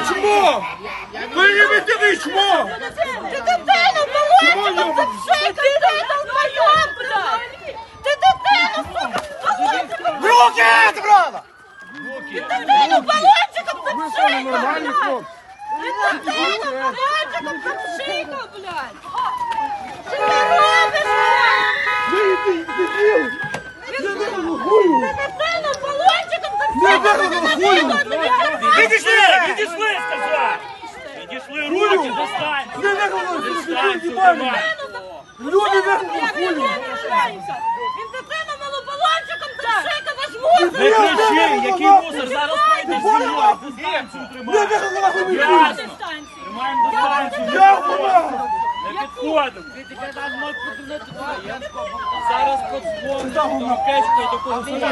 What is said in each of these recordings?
вічмо! Виявити вічмо! Ты дитину полоть! Ти вже дитину моя, блядь! Ти дитину, сука, полоть! Руки отобрала! Ти дитину полотчиком запшикав, блядь! Ти дитину полотчиком запшикав, блядь! Що ти робиш, блядь? Ти дитину полотчиком запшикав, блядь! Відійшли руки, достаньте! Не рахую! Ви Достаньте! Люди Як він дитину малу балончиком за! Не кричи, який мусор, зараз прийде зі мною! Дистанцію тримай! Ясно! Тримаємо дистанцію! Я вбивав! Не підходимо! Зараз подзвонимо до Микецького, до кого сюди.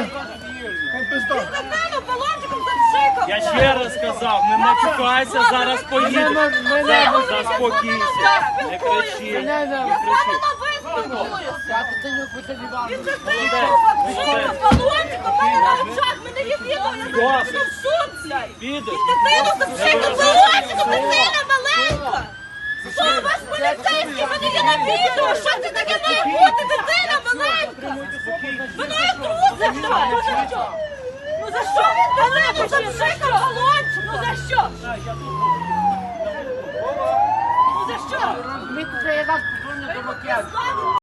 Шийку! Я ще раз сказав, не матюкайся, зараз поїдемо. Зараз заспокійся. Не кричи, не кричи. Він балончиком, мене на очах, мене є відео, я в суд, блядь! Підеш? Дитину дитина маленька! Що у вас поліцейські? Вони є на відео! Що це таке має бути? Дитина маленька! Воно як друзі, блядь! Ну за що? Далеко! він дитину запшикав балончиком? Ну за що? Ну за що? Ми тут вас позвоню до. Слава